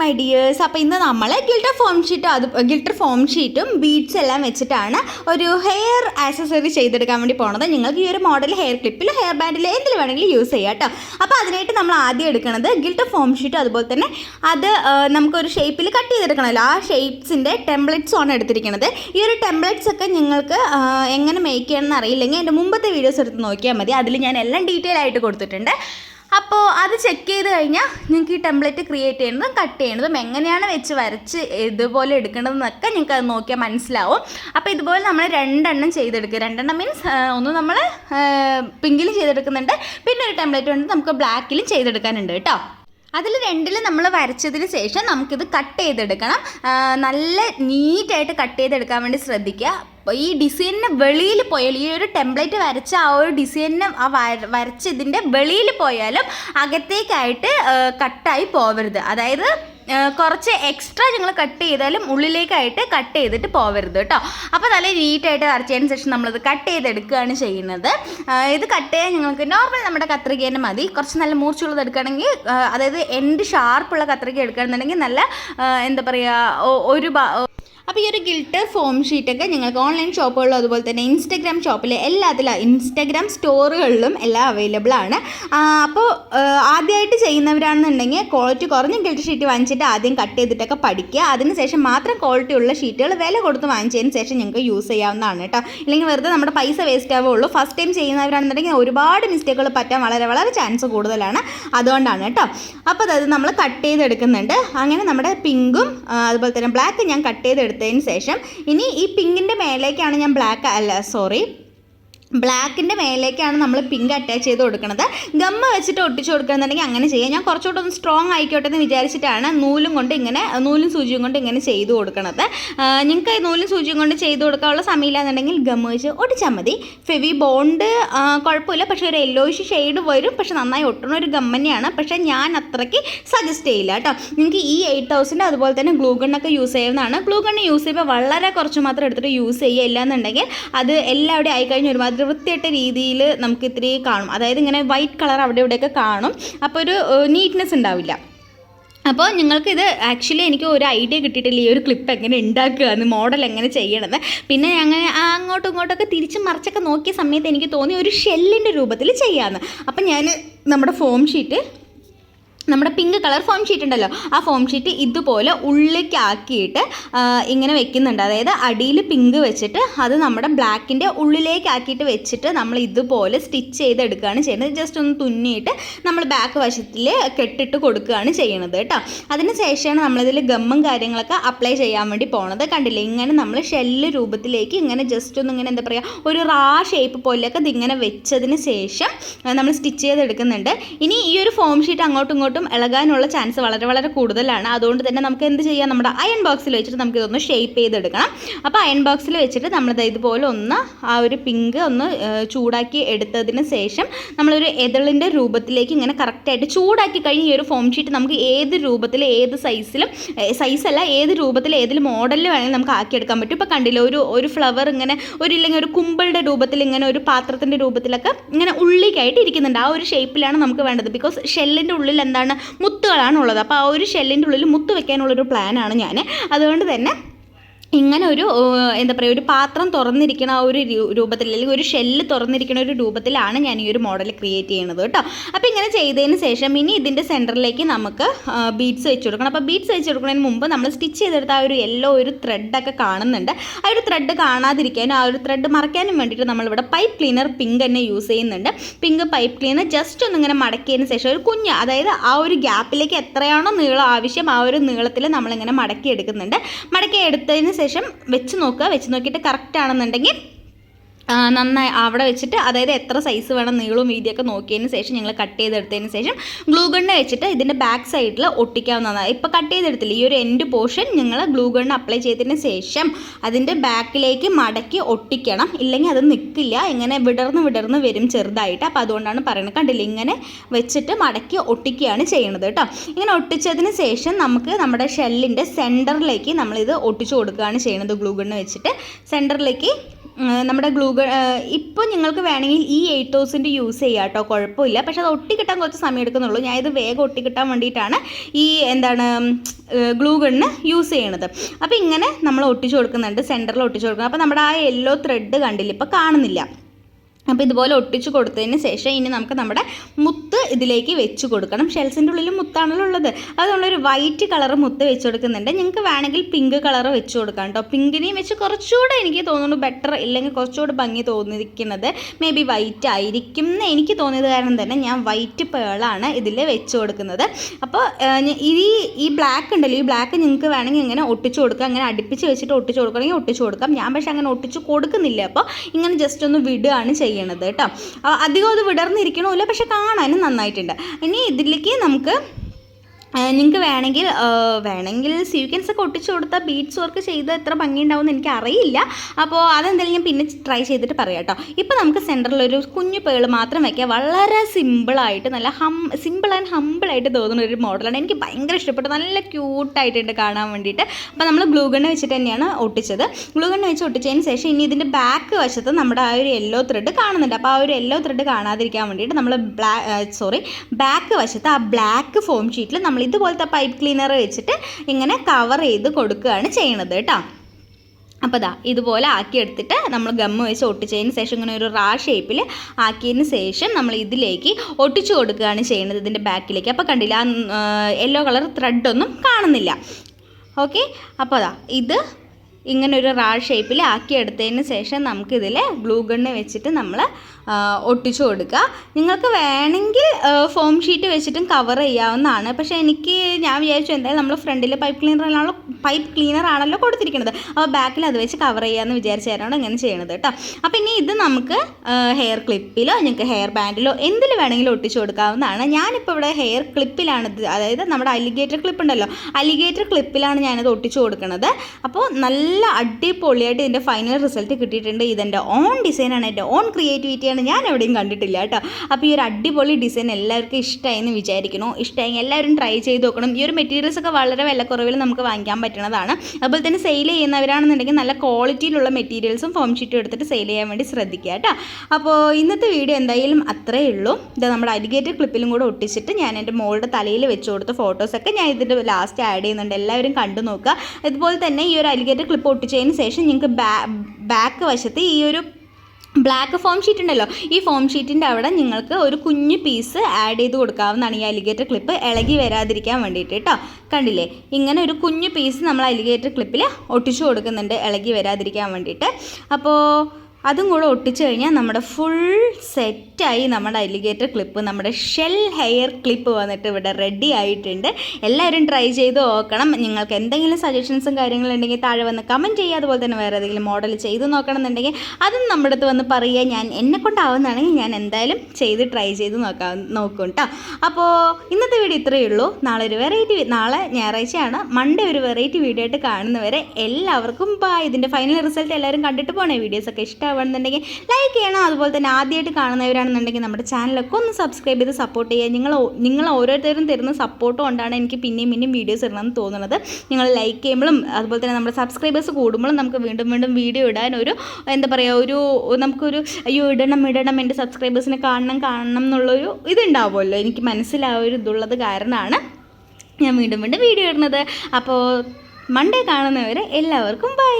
My dears അപ്പോൾ ഇന്ന് നമ്മൾ ഗിൽട്ടർ ഫോം ഷീറ്റും അത് ഗിൽട്ടർ ഫോം ഷീറ്റും ബീഡ്സ് എല്ലാം വെച്ചിട്ടാണ് ഒരു ഹെയർ ആക്സസറി ചെയ്തെടുക്കാൻ വേണ്ടി പോണത്. നിങ്ങൾക്ക് ഈ ഒരു മോഡൽ ഹെയർ ക്ലിപ്പിൽ ഹെയർ ബാൻഡിൽ എന്തിൽ വേണമെങ്കിലും യൂസ് ചെയ്യാം കേട്ടോ അപ്പോൾ അതിനായിട്ട് നമ്മൾ ആദ്യം എടുക്കുന്നത് ഗിൽട്ടർ ഫോം ഷീറ്റ് അതുപോലെ തന്നെ അത് നമുക്കൊരു ഷേപ്പിൽ കട്ട് ചെയ്തെടുക്കണമല്ലോ. ആ ഷേപ്സിന്റെ ടെംപ്ലേറ്റ്സും ആണ് എടുത്തിരിക്കുന്നത് ഈ ഒരു ടെംപ്ലേറ്റ്സ് ഒക്കെ നിങ്ങൾക്ക് എങ്ങനെ മേക്ക് ചെയ്യണമെന്ന് അറിയില്ലെങ്കിൽ എന്റെ മുമ്പത്തെ വീഡിയോസ് എടുത്ത് നോക്കിയാൽ മതി. അതിൽ ഞാൻ എല്ലാം ഡീറ്റെയിൽ ആയിട്ട് കൊടുത്തിട്ടുണ്ട്. അപ്പോൾ അത് ചെക്ക് ചെയ്ത് കഴിഞ്ഞാൽ നിങ്ങൾക്ക് ഈ ടെംപ്ലേറ്റ് ക്രിയേറ്റ് ചെയ്യുന്നതും കട്ട് ചെയ്യുന്നതും എങ്ങനെയാണ് വെച്ച് വരച്ച് ഇതുപോലെ എടുക്കേണ്ടതെന്നൊക്കെ നിങ്ങൾക്ക് അത് നോക്കിയാൽ മനസ്സിലാവും. അപ്പോൾ ഇതുപോലെ നമ്മൾ രണ്ടെണ്ണം ചെയ്തെടുക്കുക. രണ്ടെണ്ണം മീൻസ് ഒന്ന് നമ്മൾ പിങ്കിൽ ചെയ്തെടുക്കുന്നുണ്ട്. പിന്നെ ഒരു ടെംപ്ലേറ്റ് ഉണ്ട് നമുക്ക് ബ്ലാക്കിലും ചെയ്തെടുക്കാനുണ്ട് കേട്ടോ. അതിൽ രണ്ടിൽ നമ്മൾ വരച്ചതിന് ശേഷം നമുക്കിത് കട്ട് ചെയ്തെടുക്കണം. നല്ല നീറ്റായിട്ട് കട്ട് ചെയ്തെടുക്കാൻ വേണ്ടി ശ്രദ്ധിക്കുക. ഈ ഡിസൈനിന് വെളിയിൽ പോയാലും ഈ ഒരു ടെംപ്ലേറ്റ് വരച്ച ആ ഒരു ഡിസൈനിന് ആ വര- വരച്ച ഇതിന്റെ വെളിയിൽ പോയാലും അകത്തേക്കായിട്ട് കട്ടായി പോവരുത്. അതായത് കുറച്ച് എക്സ്ട്രാ നിങ്ങൾ കട്ട് ചെയ്താലും ഉള്ളിലേക്കായിട്ട് കട്ട് ചെയ്തിട്ട് പോവരുത് കേട്ടോ. അപ്പോൾ നല്ല നീറ്റായിട്ട് വരച്ചതിന് ശേഷം നമ്മളത് കട്ട് ചെയ്തെടുക്കുകയാണ് ചെയ്യുന്നത്. ഇത് കട്ട് ചെയ്യാൻ ഞങ്ങൾക്ക് നോർമൽ നമ്മുടെ കത്രിക തന്നെ മതി. കുറച്ച് നല്ല മൂർച്ചയുള്ളത് എടുക്കുകയാണെങ്കിൽ അതായത് എൻഡ് ഷാർപ്പുള്ള കത്രിക എടുക്കുകയാണെന്നുണ്ടെങ്കിൽ നല്ല എന്താ പറയുക ഒരു അപ്പോൾ ഈ ഒരു ഗിൽട്ടർ ഫോം ഷീറ്റൊക്കെ നിങ്ങൾക്ക് ഓൺലൈൻ ഷോപ്പുകളിലും അതുപോലെ തന്നെ ഇൻസ്റ്റഗ്രാം ഷോപ്പിൽ എല്ലാത്തിലും ഇൻസ്റ്റഗ്രാം സ്റ്റോറുകളിലും എല്ലാം അവൈലബിൾ ആണ്. അപ്പോൾ ആദ്യമായിട്ട് ചെയ്യുന്നവരാണെന്നുണ്ടെങ്കിൽ ക്വാളിറ്റി കുറഞ്ഞ ഗിൽട്ടർ ഷീറ്റ് വാങ്ങിച്ചിട്ട് ആദ്യം കട്ട് ചെയ്തിട്ടൊക്കെ പഠിക്കുക. അതിനുശേഷം മാത്രം ക്വാളിറ്റി ഉള്ള ഷീറ്റുകൾ വില കൊടുത്ത് വാങ്ങിച്ചതിന് ശേഷം നിങ്ങൾക്ക് യൂസ് ചെയ്യാവുന്നതാണ് കേട്ടോ. ഇല്ലെങ്കിൽ വെറുതെ നമ്മുടെ പൈസ വേസ്റ്റ് ആവുള്ളൂ ഫസ്റ്റ് ടൈം ചെയ്യുന്നവരാണെന്നുണ്ടെങ്കിൽ ഒരുപാട് മിസ്റ്റേക്കുകൾ പറ്റാൻ വളരെ വളരെ ചാൻസ് കൂടുതലാണ്. അതുകൊണ്ടാണ് കേട്ടോ. അപ്പോൾ അത് നമ്മൾ കട്ട് ചെയ്തെടുക്കുന്നുണ്ട്. അങ്ങനെ നമ്മുടെ പിങ്കും അതുപോലെ തന്നെ ബ്ലാക്ക് ഞാൻ കട്ട് ചെയ്തെടുത്തതിന് ശേഷം ഇനി ഈ പിങ്കിന്റെ മേലേക്കാണ് ഞാൻ ബ്ലാക്ക് അല്ല സോറി ബ്ലാക്കിന്റെ മേലേക്കാണ് നമ്മൾ പിങ്ക് അറ്റാച്ച് ചെയ്ത് കൊടുക്കുന്നത് ഗമ്മ വെച്ചിട്ട് ഒട്ടിച്ച് കൊടുക്കണമെന്നുണ്ടെങ്കിൽ അങ്ങനെ ചെയ്യാം. ഞാൻ കുറച്ചുകൂടെ ഒന്ന് സ്ട്രോങ് ആയിക്കോട്ടെ എന്ന് വിചാരിച്ചിട്ടാണ് നൂലും കൊണ്ട് ഇങ്ങനെ നൂലും സൂചിയും കൊണ്ട് ഇങ്ങനെ ചെയ്ത് കൊടുക്കണത്. നിങ്ങൾക്ക് നൂലും സൂചിയും കൊണ്ട് ചെയ്ത് കൊടുക്കാനുള്ള സമയമില്ലാന്നുണ്ടെങ്കിൽ ഗമ്മ വെച്ച് ഒട്ടിച്ചാൽ മതി. ഫെവി ബോണ്ട് കുഴപ്പമില്ല. പക്ഷേ ഒരു യെല്ലോയിഷ് ഷെയ്ഡ് വരും. പക്ഷേ നന്നായി ഒട്ടണ ഒരു ഗം തന്നെയാണ്. പക്ഷേ ഞാൻ അത്രയ്ക്ക് സജസ്റ്റ് ചെയ്യില്ല കേട്ടോ. നിങ്ങൾക്ക് ഈ എയ്റ്റ് തൗസൻഡ് അതുപോലെ തന്നെ ഗ്ലൂ ഗണ്ണൊക്കെ യൂസ് ചെയ്യുന്നതാണ്. ഗ്ലൂ യൂസ് ചെയ്യുമ്പോൾ വളരെ കുറച്ച് മാത്രം എടുത്തിട്ട് യൂസ് ചെയ്യുക ഇല്ലാന്നുണ്ടെങ്കിൽ അത് എല്ലാവരുടെയും ആയിക്കഴിഞ്ഞ് ഒരുമാതിരി വൃത്തിയായിട്ട രീതിയിൽ നമുക്ക് ഇത്തിരി കാണും. അതായത് ഇങ്ങനെ വൈറ്റ് കളർ അവിടെ ഇവിടെയൊക്കെ കാണും. അപ്പോൾ ഒരു നീറ്റ്നെസ് ഉണ്ടാവില്ല. അപ്പോൾ നിങ്ങൾക്ക് ഇത് ആക്ച്വലി എനിക്ക് ഒരു ഐഡിയ കിട്ടിയിട്ടില്ല ഈ ഒരു ക്ലിപ്പ് എങ്ങനെ ഉണ്ടാക്കുക എന്ന് മോഡൽ എങ്ങനെ ചെയ്യണമെന്ന് പിന്നെ ആ അങ്ങോട്ടും ഇങ്ങോട്ടൊക്കെ തിരിച്ച് മറിച്ചൊക്കെ നോക്കിയ സമയത്ത് എനിക്ക് തോന്നി ഒരു ഷെല്ലിന്റെ രൂപത്തിൽ ചെയ്യാമെന്ന് അപ്പം ഞാൻ നമ്മുടെ ഫോം ഷീറ്റ് നമ്മുടെ പിങ്ക് കളർ ഫോം ഷീറ്റ് ഉണ്ടല്ലോ. ആ ഫോം ഷീറ്റ് ഇതുപോലെ ഉള്ളിലേക്കാക്കിയിട്ട് ഇങ്ങനെ വെക്കുന്നുണ്ട്. അതായത് അടിയിൽ പിങ്ക് വെച്ചിട്ട് അത് നമ്മുടെ ബ്ലാക്കിന്റെ ഉള്ളിലേക്കാക്കിയിട്ട് വെച്ചിട്ട് നമ്മൾ ഇതുപോലെ സ്റ്റിച്ച് ചെയ്തെടുക്കുകയാണ് ചെയ്യുന്നത്. ജസ്റ്റ് ഒന്ന് തുന്നിയിട്ട് നമ്മൾ ബാക്ക് വശത്തിൽ കെട്ടിട്ട് കൊടുക്കുകയാണ് ചെയ്യുന്നത് കേട്ടോ. അതിന് ശേഷമാണ് നമ്മളിതിൽ ഗമ്മും കാര്യങ്ങളൊക്കെ അപ്ലൈ ചെയ്യാൻ വേണ്ടി പോണത്. കണ്ടില്ലേ? ഇങ്ങനെ നമ്മൾ ഷെല്ല് രൂപത്തിലേക്ക് ഇങ്ങനെ ജസ്റ്റ് ഒന്ന് ഇങ്ങനെ എന്താ പറയുക ഒരു റാ ഷേപ്പ് പോലെയൊക്കെ ഇതിങ്ങനെ വെച്ചതിന് ശേഷം നമ്മൾ സ്റ്റിച്ച് ചെയ്തെടുക്കുന്നുണ്ട്. ഇനി ഈ ഒരു ഫോം ഷീറ്റ് അങ്ങോട്ടും ഇളകാനുള്ള ചാൻസ് വളരെ വളരെ കൂടുതലാണ്. അതുകൊണ്ട് തന്നെ നമുക്ക് എന്ത് ചെയ്യാം? നമ്മുടെ അയൺ ബോക്സിൽ വെച്ചിട്ട് നമുക്ക് ഇതൊന്ന് ഷേപ്പ് ചെയ്തെടുക്കണം. അപ്പോൾ അയൺ ബോക്സിൽ വെച്ചിട്ട് നമ്മൾ ഇതുപോലെ ഒന്ന് ആ ഒരു പിങ്ക് ഒന്ന് ചൂടാക്കി എടുത്തതിന് ശേഷം നമ്മളൊരു എതിളിന്റെ രൂപത്തിലേക്ക് ഇങ്ങനെ കറക്റ്റായിട്ട് ചൂടാക്കി കഴിഞ്ഞ് ഈ ഒരു ഫോം ഷീറ്റ് നമുക്ക് ഏത് രൂപത്തിൽ ഏത് സൈസിലും സൈസല്ല ഏത് രൂപത്തിൽ ഏതിൽ മോഡലിൽ വേണമെങ്കിൽ നമുക്ക് ആക്കിയെടുക്കാൻ പറ്റും. ഇപ്പോൾ കണ്ടില്ല ഒരു ഒരു ഫ്ലവർ ഇങ്ങനെ ഒരു ഇല്ലെങ്കിൽ ഒരു കുമ്പിളുടെ രൂപത്തിൽ ഇങ്ങനെ ഒരു പാത്രത്തിന്റെ രൂപത്തിലൊക്കെ ഇങ്ങനെ ഉള്ളിക്കായിട്ട് ഇരിക്കുന്നുണ്ട്. ആ ഒരു ഷേപ്പിലാണ് നമുക്ക് വേണ്ടത്. ബിക്കോസ് ഷെല്ലിന്റെ ഉള്ളിൽ എന്താണ് മുത്തുകളാണ് ഉള്ളത് അപ്പോൾ ആ ഒരു ഷെല്ലിന്റെ ഉള്ളിൽ മുത്ത് വെക്കാനുള്ളൊരു പ്ലാനാണ് ഞാൻ അതുകൊണ്ട് തന്നെ ഇങ്ങനെ ഒരു എന്താ പറയുക ഒരു പാത്രം തുറന്നിരിക്കുന്ന ആ ഒരു രൂപത്തിൽ അല്ലെങ്കിൽ ഒരു ഷെല്ല് തുറന്നിരിക്കുന്ന ഒരു രൂപത്തിലാണ് ഞാൻ ഈ ഒരു മോഡൽ ക്രിയേറ്റ് ചെയ്യുന്നത് കേട്ടോ. അപ്പോൾ ഇങ്ങനെ ചെയ്തതിന് ശേഷം ഇനി ഇതിന്റെ സെന്ററിലേക്ക് നമുക്ക് ബീഡ്സ് വെച്ച് കൊടുക്കണം. അപ്പോൾ ബീഡ്സ് വെച്ച് കൊടുക്കുന്നതിന് മുമ്പ് നമ്മൾ സ്റ്റിച്ച് ചെയ്തെടുത്ത ആ ഒരു യെല്ലോ ഒരു ത്രെഡൊക്കെ കാണുന്നുണ്ട്. ആ ഒരു ത്രെഡ് കാണാതിരിക്കാനും ആ ഒരു ത്രെഡ് മറയ്ക്കാനും വേണ്ടിയിട്ട് നമ്മളിവിടെ പൈപ്പ് ക്ലീനർ പിങ്ക് തന്നെ യൂസ് ചെയ്യുന്നുണ്ട്. പിങ്ക് പൈപ്പ് ക്ലീനർ ജസ്റ്റ് ഒന്നിങ്ങനെ മടക്കിയതിന് ശേഷം ഒരു കുഞ്ഞ് അതായത് ആ ഒരു ഗ്യാപ്പിലേക്ക് എത്രയാണോ നീളം ആവശ്യം ആ ഒരു നീളത്തിൽ നമ്മളിങ്ങനെ മടക്കി എടുക്കുന്നുണ്ട് മടക്കി എടുത്തതിന് ശേഷം വെച്ച് നോക്കുക. വെച്ച് നോക്കിയിട്ട് കറക്റ്റ് ആണെന്നുണ്ടെങ്കിൽ നന്നായി അവിടെ വെച്ചിട്ട് അതായത് എത്ര സൈസ് വേണം നീളവും വീതിയൊക്കെ നോക്കിയതിന് ശേഷം ഞങ്ങൾ കട്ട് ചെയ്തെടുത്തതിന് ശേഷം ഗ്ലൂ ഗണ്ണ് വെച്ചിട്ട് ഇതിന്റെ ബാക്ക് സൈഡിൽ ഒട്ടിക്കാവുന്നതാണ്. ഇപ്പോൾ കട്ട് ചെയ്തെടുത്തില്ല. ഈ ഒരു എൻഡ് പോർഷൻ നിങ്ങൾ ഗ്ലൂ ഗണ്ണ് അപ്ലൈ ചെയ്തതിന് ശേഷം അതിന്റെ ബാക്കിലേക്ക് മടക്കി ഒട്ടിക്കണം. ഇല്ലെങ്കിൽ അത് നിൽക്കില്ല ഇങ്ങനെ വിടർന്ന് വിടർന്ന് വരും ചെറുതായിട്ട്. അപ്പോൾ അതുകൊണ്ടാണ് പറയുന്നത് കണ്ടില്ല? ഇങ്ങനെ വെച്ചിട്ട് മടക്കി ഒട്ടിക്കുകയാണ് ചെയ്യണത് കേട്ടോ. ഇങ്ങനെ ഒട്ടിച്ചതിന് ശേഷം നമുക്ക് നമ്മുടെ ഷെല്ലിന്റെ സെന്ററിലേക്ക് നമ്മളിത് ഒട്ടിച്ചു കൊടുക്കുകയാണ് ചെയ്യുന്നത് ഗ്ലൂ ഗണ്ണ് വെച്ചിട്ട് സെന്ററിലേക്ക് നമ്മുടെ ഗ്ലൂഗ ഇപ്പോൾ നിങ്ങൾക്ക് വേണമെങ്കിൽ ഈ എയ്റ്റ് തൗസൻഡ് യൂസ് ചെയ്യാം കേട്ടോ കുഴപ്പമില്ല. പക്ഷെ അത് ഒട്ടിക്കിട്ടാൻ കുറച്ച് സമയം എടുക്കുന്നുള്ളൂ. ഞാൻ ഇത് വേഗം ഒട്ടിക്കിട്ടാൻ വേണ്ടിയിട്ടാണ് ഈ എന്താണ് ഗ്ലൂ യൂസ് ചെയ്യണത്. അപ്പോൾ ഇങ്ങനെ നമ്മൾ ഒട്ടിച്ചു കൊടുക്കുന്നുണ്ട് സെന്ററിൽ ഒട്ടിച്ചു കൊടുക്കുന്നത് അപ്പോൾ നമ്മുടെ ആ യെല്ലോ ത്രെഡ് കണ്ടില്ല ഇപ്പോൾ കാണുന്നില്ല. അപ്പോൾ ഇതുപോലെ ഒട്ടിച്ച് കൊടുത്തതിന് ശേഷം ഇനി നമുക്ക് നമ്മുടെ മുത്ത് ഇതിലേക്ക് വെച്ച് കൊടുക്കണം. ഷെൽസിന്റെ ഉള്ളിൽ മുത്താണല്ലോ ഉള്ളത്. അതുകൊണ്ട് ഒരു വൈറ്റ് കളർ മുത്ത് വെച്ച് കൊടുക്കുന്നുണ്ട്. നിങ്ങൾക്ക് വേണമെങ്കിൽ പിങ്ക് കളർ വെച്ച് കൊടുക്കാം കേട്ടോ പിങ്കിനെയും വെച്ച് കുറച്ചുകൂടെ എനിക്ക് തോന്നുന്നു ബെറ്റർ ഇല്ലെങ്കിൽ കുറച്ചുകൂടെ ഭംഗി തോന്നിയിരിക്കുന്നത് മേ ബി വൈറ്റ് ആയിരിക്കും എന്ന് എനിക്ക് തോന്നിയത് കാരണം തന്നെ ഞാൻ വൈറ്റ് പേളാണ് ഇതിൽ വെച്ച് കൊടുക്കുന്നത്. അപ്പോൾ ഈ ഈ ബ്ലാക്ക് ഉണ്ടല്ലോ. ഈ ബ്ലാക്ക് നിങ്ങൾക്ക് വേണമെങ്കിൽ ഇങ്ങനെ ഒട്ടിച്ച് കൊടുക്കാം. അങ്ങനെ അടുപ്പിച്ച് വെച്ചിട്ട് ഒട്ടിച്ച് കൊടുക്കണമെങ്കിൽ ഒട്ടിച്ച് കൊടുക്കാം. ഞാൻ പക്ഷേ അങ്ങനെ ഒട്ടിച്ച് കൊടുക്കുന്നില്ല. അപ്പോൾ ഇങ്ങനെ ജസ്റ്റ് ഒന്ന് വിടുകയാണ് ചെയ്യണത് കേട്ടോ. അധികം അത് വിടർന്നിരിക്കണമില്ല പക്ഷെ കാണാനും നന്നായിട്ടുണ്ട്. ഇനി ഇതിലേക്ക് നമുക്ക് നിങ്ങൾക്ക് വേണമെങ്കിൽ വേണമെങ്കിൽ സീക്വൻസ് ഒക്കെ ഒട്ടിച്ചു കൊടുത്താൽ ബീഡ്സ് വർക്ക് ചെയ്ത് എത്ര ഭംഗി ഉണ്ടാവും എനിക്ക് അറിയില്ല അപ്പോൾ അതെന്തായാലും ഞാൻ പിന്നെ ട്രൈ ചെയ്തിട്ട് പറയാം കേട്ടോ ഇപ്പോൾ നമുക്ക് സെന്ററിൽ ഒരു കുഞ്ഞു പേൾ മാത്രം വയ്ക്കുക വളരെ സിമ്പിളായിട്ട് നല്ല ഹം സിമ്പിൾ ആൻഡ് ഹമ്പിളായിട്ട് തോന്നുന്ന ഒരു മോഡലാണ് എനിക്ക് ഭയങ്കര ഇഷ്ടപ്പെട്ടു. നല്ല ക്യൂട്ടായിട്ടുണ്ട് കാണാൻ വേണ്ടിയിട്ട്. അപ്പോൾ നമ്മൾ ഗ്ലൂ ഗണ്ണ് വെച്ചിട്ട് തന്നെയാണ് ഒട്ടിച്ചത്. ഗ്ലൂ ഗണ്ണ് വെച്ച് ഒട്ടിച്ചതിന് ശേഷം ഇനി ഇതിന്റെ ബാക്ക് വശത്ത് നമ്മുടെ ആ ഒരു യെല്ലോ ത്രെഡ് കാണുന്നുണ്ട്. അപ്പോൾ ആ ഒരു യെല്ലോ ത്രെഡ് കാണാതിരിക്കാൻ വേണ്ടിയിട്ട് നമ്മൾ ബ്ലാ സോറി ബാക്ക് വശത്ത് ആ ബ്ലാക്ക് ഫോം ഷീറ്റിൽ നമ്മൾ ഇതുപോലത്തെ പൈപ്പ് ക്ലീനർ വെച്ചിട്ട് ഇങ്ങനെ കവർ ചെയ്ത് കൊടുക്കുകയാണ് ചെയ്യണത് കേട്ടോ. അപ്പോൾ ദാ ഇതുപോലെ ആക്കിയെടുത്തിട്ട് നമ്മൾ ഗമ്മ് വെച്ച് ഒട്ടിച്ചതിന് ശേഷം ഇങ്ങനെ ഒരു റാ ഷേപ്പിൽ ആക്കിയതിന് ശേഷം നമ്മൾ ഇതിലേക്ക് ഒട്ടിച്ചു കൊടുക്കുകയാണ് ചെയ്യുന്നത് ഇതിന്റെ ബാക്കിലേക്ക് അപ്പോൾ കണ്ടില്ല ആ യെല്ലോ കളർ ത്രെഡൊന്നും കാണുന്നില്ല. ഓക്കെ അപ്പോൾ അതാ ഇത് ഇങ്ങനെ ഒരു റാ ഷേപ്പിൽ ആക്കിയെടുത്തതിന് ശേഷം നമുക്കിതിൽ ഗ്ലൂ ഗണ്ണ് വെച്ചിട്ട് നമ്മൾ ഒട്ടിച്ചു കൊടുക്കുക. നിങ്ങൾക്ക് വേണമെങ്കിൽ ഫോം ഷീറ്റ് വെച്ചിട്ടും കവർ ചെയ്യാവുന്നതാണ്. പക്ഷേ എനിക്ക് ഞാൻ വിചാരിച്ചു എന്തായാലും നമ്മൾ ഫ്രണ്ടിൽ പൈപ്പ് ക്ലീനറാണല്ലോ പൈപ്പ് ക്ലീനർ ആണല്ലോ കൊടുത്തിരിക്കുന്നത്. അപ്പോൾ ബാക്കിൽ അത് വെച്ച് കവർ ചെയ്യാമെന്ന് വിചാരിച്ചായിരുന്നു ഇങ്ങനെ ചെയ്യണത് കേട്ടോ. അപ്പോൾ ഇനി ഇത് നമുക്ക് ഹെയർ ക്ലിപ്പിലോ നിങ്ങൾക്ക് ഹെയർ ബാൻഡിലോ എന്തിൽ വേണമെങ്കിലും ഒട്ടിച്ചു കൊടുക്കാവുന്നതാണ്. ഞാനിപ്പോൾ ഇവിടെ ഹെയർ ക്ലിപ്പിലാണ് അതായത് നമ്മുടെ അലിഗേറ്റർ ക്ലിപ്പ് ഉണ്ടല്ലോ അലിഗേറ്റർ ക്ലിപ്പിലാണ് ഞാനത് ഒട്ടിച്ചു കൊടുക്കുന്നത് അപ്പോൾ നല്ല അടിപൊളിയായിട്ട് ഇതിന്റെ ഫൈനൽ റിസൾട്ട് കിട്ടിയിട്ടുണ്ട്. ഇതെന്റെ ഓൺ ഡിസൈനാണ് എന്റെ ഓൺ ക്രിയേറ്റിവിറ്റിയാണ് ഞാൻ എവിടെയും കണ്ടിട്ടില്ല കേട്ടോ. അപ്പോൾ ഈ ഒരു അടിപൊളി ഡിസൈൻ എല്ലാവർക്കും ഇഷ്ടമായി എന്ന് വിചാരിക്കുന്നു ഇഷ്ടമായി എല്ലാവരും ട്രൈ ചെയ്ത് നോക്കണം. ഈ ഒരു മെറ്റീരിയൽസ് ഒക്കെ വളരെ വിലക്കുറവിൽ നമുക്ക് വാങ്ങിക്കാൻ പറ്റുന്നതാണ് അതുപോലെ തന്നെ സെയിൽ ചെയ്യുന്നവരാണെന്നുണ്ടെങ്കിൽ നല്ല ക്വാളിറ്റിയിലുള്ള മെറ്റീരിയൽസും ഫോം ഷീറ്റും എടുത്തിട്ട് സെയിൽ ചെയ്യാൻ വേണ്ടി ശ്രദ്ധിക്കുക കേട്ടോ. അപ്പോൾ ഇന്നത്തെ വീഡിയോ എന്തായാലും അത്രയേ ഉള്ളൂ. ഇത് നമ്മുടെ അലിഗേറ്റർ ക്ലിപ്പിലും കൂടെ ഒട്ടിച്ചിട്ട് ഞാൻ എന്റെ മോളുടെ തലയിൽ വെച്ച് കൊടുത്ത ഫോട്ടോസൊക്കെ ഞാൻ ഇതിന്റെ ലാസ്റ്റ് ആഡ് ചെയ്യുന്നുണ്ട്. എല്ലാവരും കണ്ടു നോക്കുക. അതുപോലെ തന്നെ ഈ ഒരു അലിഗേറ്റർ ക്ലിപ്പ് ഒട്ടിച്ചതിന് ശേഷം നിങ്ങൾക്ക് ബാക്ക് വശത്ത് ഈ ഒരു ബ്ലാക്ക് ഫോം ഷീറ്റ് ഉണ്ടല്ലോ. ഈ ഫോം ഷീറ്റിന്റെ അവിടെ നിങ്ങൾക്ക് ഒരു കുഞ്ഞു പീസ് ആഡ് ചെയ്ത് കൊടുക്കാവുന്നതാണ് ഈ അലിഗേറ്റർ ക്ലിപ്പ് ഇളകി വരാതിരിക്കാൻ വേണ്ടിയിട്ട് കേട്ടോ കണ്ടില്ലേ? ഇങ്ങനെ ഒരു കുഞ്ഞു പീസ് നമ്മൾ അലിഗേറ്റർ ക്ലിപ്പിൽ ഒട്ടിച്ചു കൊടുക്കുന്നുണ്ട്. ഇളകി വരാതിരിക്കാൻ വേണ്ടിയിട്ട്. അപ്പോൾ അതും കൂടെ ഒട്ടിച്ചു കഴിഞ്ഞാൽ നമ്മുടെ ഫുൾ സെറ്റായി നമ്മുടെ അലിഗേറ്റർ ക്ലിപ്പ് നമ്മുടെ ഷെൽ ഹെയർ ക്ലിപ്പ് വന്നിട്ട് ഇവിടെ റെഡി ആയിട്ടുണ്ട്. എല്ലാവരും ട്രൈ ചെയ്ത് നോക്കണം. നിങ്ങൾക്ക് എന്തെങ്കിലും സജഷൻസും കാര്യങ്ങളും ഉണ്ടെങ്കിൽ താഴെ വന്ന് കമന്റ് ചെയ്യുക. അതുപോലെ തന്നെ വേറെ ഏതെങ്കിലും മോഡൽ ചെയ്ത് നോക്കണം എന്നുണ്ടെങ്കിൽ അതും നമ്മുടെ അടുത്ത് വന്ന് പറയുക. ഞാൻ എന്നെ കൊണ്ടാവുന്നതാണെങ്കിൽ ഞാൻ എന്തായാലും ചെയ്ത് ട്രൈ ചെയ്ത് നോക്കാം നോക്കും കേട്ടോ അപ്പോൾ ഇന്നത്തെ വീഡിയോ ഇത്രയേ ഉള്ളൂ. നാളെ ഒരു വെറൈറ്റി നാളെ ഞായറാഴ്ചയാണ്. മൺഡേ ഒരു വെറൈറ്റി വീഡിയോ ആയിട്ട് കാണുന്നവരെ എല്ലാവർക്കും ബൈ ഇതിന്റെ ഫൈനൽ റിസൾട്ട് എല്ലാവരും കണ്ടിട്ട് പോകണേ വീഡിയോസൊക്കെ ഇഷ്ടമാണെന്നുണ്ടെങ്കിൽ ലൈക്ക് ചെയ്യണം. അതുപോലെ തന്നെ ആദ്യമായിട്ട് കാണുന്നവരാണെന്നുണ്ടെങ്കിൽ നമ്മുടെ ചാനലൊക്കെ ഒന്ന് സബ്സ്ക്രൈബ് ചെയ്ത് സപ്പോർട്ട് ചെയ്യുക. നിങ്ങൾ നിങ്ങൾ ഓരോരുത്തരും തരുന്ന സപ്പോർട്ട് കൊണ്ടാണ് എനിക്ക് പിന്നെയും പിന്നെയും വീഡിയോസ് ഇടണമെന്ന് തോന്നുന്നത്. നിങ്ങൾ ലൈക്ക് ചെയ്യുമ്പോഴും അതുപോലെ തന്നെ നമ്മുടെ സബ്സ്ക്രൈബേഴ്സ് കൂടുമ്പോഴും നമുക്ക് വീണ്ടും വീണ്ടും വീഡിയോ ഇടാൻ ഒരു എന്താ പറയുക ഒരു നമുക്കൊരു അയ്യോ ഇടണം ഇടണം എന്റെ സബ്സ്ക്രൈബേഴ്സിനെ കാണണം കാണണം എന്നുള്ളൊരു ഇതുണ്ടാവുമല്ലോ. എനിക്ക് മനസ്സിലായ ഒരു ഇതുള്ളത് കാരണമാണ് ഞാൻ വീണ്ടും വീണ്ടും വീഡിയോ ഇടുന്നത്. അപ്പോൾ മൺഡേ കാണുന്നവരെ എല്ലാവർക്കും ബൈ